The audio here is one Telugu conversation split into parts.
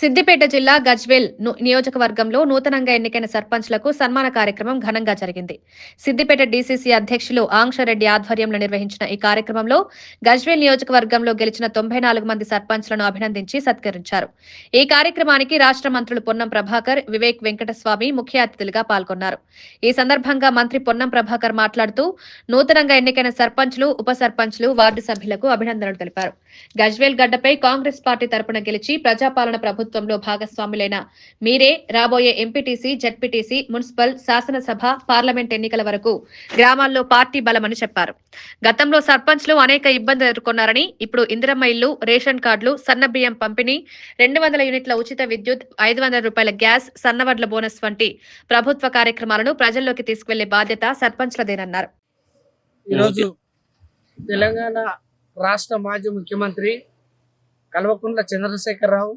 సిద్దిపేట జిల్లా గజ్వేల్ నియోజకవర్గంలో నూతనంగా ఎన్నికైన సర్పంచ్లకు సన్మాన కార్యక్రమం ఘనంగా జరిగింది. సిద్దిపేట డీసీసీ అధ్యక్షులు ఆంక్షరెడ్డి ఆధ్వర్యంలో నిర్వహించిన ఈ కార్యక్రమంలో గజ్వేల్ నియోజకవర్గంలో గెలిచిన తొంభై నాలుగు మంది సర్పంచ్లను అభినందించి సత్కరించారు. ఈ కార్యక్రమానికి రాష్ట్ర మంత్రులు పొన్నం ప్రభాకర్ వివేక్ వెంకటస్వామి ముఖ్య అతిథులుగా పాల్గొన్నారు. ఈ సందర్భంగా మంత్రి పొన్నం ప్రభాకర్ మాట్లాడుతూ నూతనంగా ఎన్నికైన సర్పంచ్లు ఉప సర్పంచ్లు వార్డు సభ్యులకు అభినందనలు తెలిపారు. గజ్వేల్ గడ్డపై కాంగ్రెస్ పార్టీ తరపున గెలిచి ప్రజాపాలన ప్రభుత్వం ప్రభుత్వంలో భాగస్వాములైన మీరే రాబోయే ఎంపీటీసీ జడ్పీటీసీ మున్సిపల్ శాసనసభ పార్లమెంట్ ఎన్నికల వరకు గ్రామాల్లో పార్టీ బలమని చెప్పారు. గతంలో సర్పంచ్లు అనేక ఇబ్బందులు ఎదుర్కొన్నారని ఇప్పుడు ఇందిరమ్మ ఇల్లు రేషన్ కార్డులు సన్నబియ్యం పంపిణీ రెండు వందల యూనిట్ల ఉచిత విద్యుత్ ఐదు వందల రూపాయల గ్యాస్ సన్నవడ్ల బోనస్ వంటి ప్రభుత్వ కార్యక్రమాలను ప్రజల్లోకి తీసుకువెళ్ళే బాధ్యత సర్పంచ్లదేనన్నారు. ఈరోజు తెలంగాణ రాష్ట్ర మాజీ ముఖ్యమంత్రి కల్వకుంట్ల చంద్రశేఖరరావు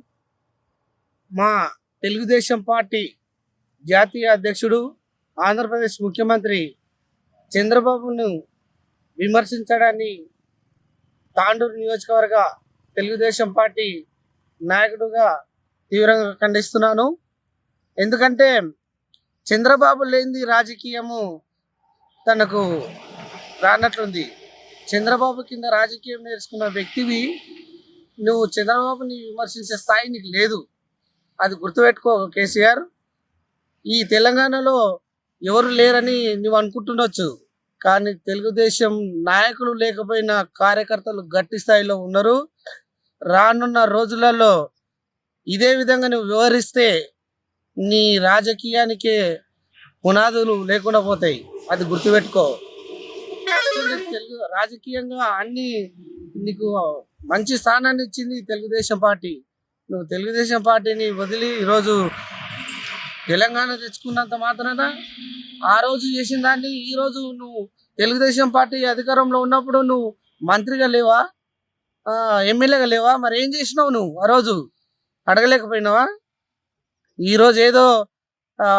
మా తెలుగుదేశం పార్టీ జాతీయ అధ్యక్షుడు ఆంధ్రప్రదేశ్ ముఖ్యమంత్రి చంద్రబాబును విమర్శించడాన్ని తాండూరు నియోజకవర్గ తెలుగుదేశం పార్టీ నాయకుడుగా తీవ్రంగా ఖండిస్తున్నాను. ఎందుకంటే చంద్రబాబు లేనిది రాజకీయము తనకు రానట్లుంది. చంద్రబాబు కింద రాజకీయం నేర్చుకున్న వ్యక్తివి. నువ్వు చంద్రబాబుని విమర్శించే స్థాయి నీకు లేదు. అది గుర్తుపెట్టుకో కేసీఆర్. ఈ తెలంగాణలో ఎవరు లేరని నువ్వు అనుకుంటుండొచ్చు. కానీ తెలుగుదేశం నాయకులు లేకపోయినా కార్యకర్తలు గట్టి స్థాయిలో ఉన్నారు. రానున్న రోజులలో ఇదే విధంగా నువ్వు వివరిస్తే నీ రాజకీయానికే పునాదులు లేకుండా పోతాయి. అది గుర్తుపెట్టుకో. తెలుగు రాజకీయంగా అన్ని నీకు మంచి స్థానాన్ని ఇచ్చింది తెలుగుదేశం పార్టీ. నువ్వు తెలుగుదేశం పార్టీని వదిలి ఈరోజు తెలంగాణ తెచ్చుకున్నంత మాత్రాన ఆ రోజు చేసిన దాన్ని ఈ రోజు నువ్వు తెలుగుదేశం పార్టీ అధికారంలో ఉన్నప్పుడు నువ్వు మంత్రిగా లేవా? ఆ, ఎమ్మెల్యేగా లేవా? మరి ఏం చేసినావు నువ్వు ఆ రోజు? అడగలేకపోయినావా? ఈరోజు ఏదో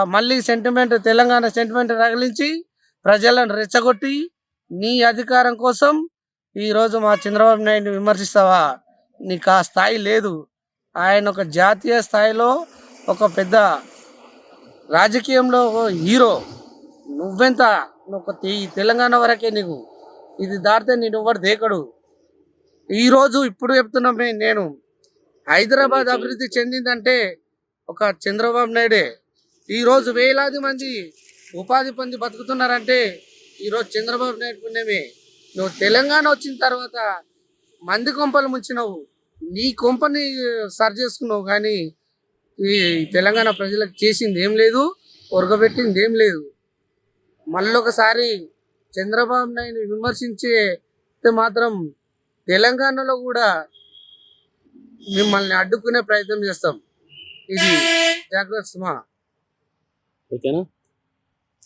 మళ్ళీ సెంటిమెంట్ తెలంగాణ సెంటిమెంట్ రగిలించి ప్రజలను రెచ్చగొట్టి నీ అధికారం కోసం ఈరోజు మా చంద్రబాబు నాయుడిని విమర్శిస్తావా? నీకు ఆ స్థాయి లేదు. ఆయన ఒక జాతీయ స్థాయిలో ఒక పెద్ద రాజకీయంలో ఒక హీరో. నువ్వెంత? నువ్వు తెలంగాణ వరకే నీకు. ఇది దాటితే నేను ఎవరు దేకడు? ఈరోజు ఇప్పుడు చెప్తున్నా మే- నేను హైదరాబాద్ అభివృద్ధి చెందిందంటే ఒక చంద్రబాబు నాయుడే. ఈరోజు వేలాది మంది ఉపాధి పొంది బతుకుతున్నారంటే ఈరోజు చంద్రబాబు నాయుడు పుణ్యమే. నువ్వు తెలంగాణ వచ్చిన తర్వాత మంది కొంపలు ముంచినావు. నీ కొంపని సర్ చేసుకున్నావు కానీ ఈ తెలంగాణ ప్రజలకు చేసింది ఏం లేదు ఉరగబెట్టింది ఏం లేదు. మళ్ళొకసారి చంద్రబాబు నాయుడు విమర్శించే మాత్రం తెలంగాణలో కూడా మిమ్మల్ని అడ్డుకునే ప్రయత్నం చేస్తాం. ఇది జాగ్రత్త ఓకేనా?